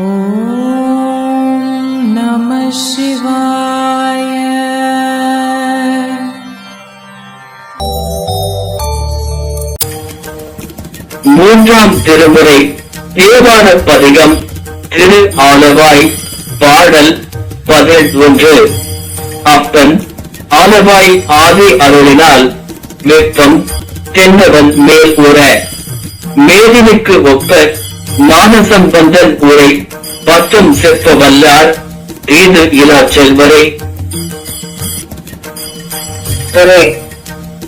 ஓம் நம சிவாய மூன்றாம் திருமுறை தேவான பதிகம் திரு ஆலவாய் பாடல் பதினொன்று. அப்பன் ஆலவாய் ஆதி அருளினால் வெப்பம் தென்னவன் மேல் உற. மேதினுக்கு ஒப்ப ஞானசம்பந்தன் உரை பத்தும் செப்ப வல்லார் தீது இலா செல்வரே.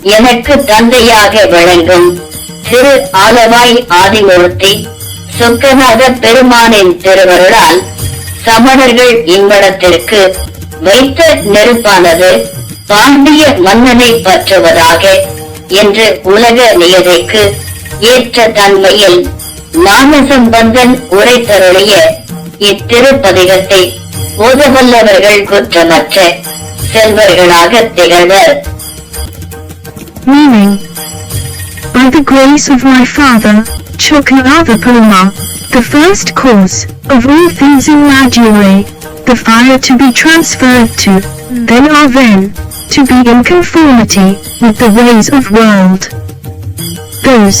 எனக்கு தந்தையாக விளங்கும் திரு ஆலவாய் ஆதிமூர்த்தி சொக்கநாத பெருமானின் திருவருளால் சமணர்கள் இம்மடத்திற்கு வைத்த நெருப்பானது பாண்டிய மன்னனை பற்றுவதாக என்று உலக நியதிக்கு ஏற்ற தன்மையில் ஞானசம்பந்தன் உரைத்தருளிய இத்திருப்பதிகத்தை ஓதவல்லவர்கள் குற்றமற்ற செல்வர்களாக திகழ்வர் Meaning, by the grace of my father, Chokanava Purma, the first cause of all things in Madure, the fire to be transferred to, then are then, to be in conformity with the ways of world. Those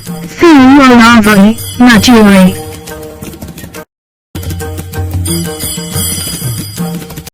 Siu Olavan, Naturai.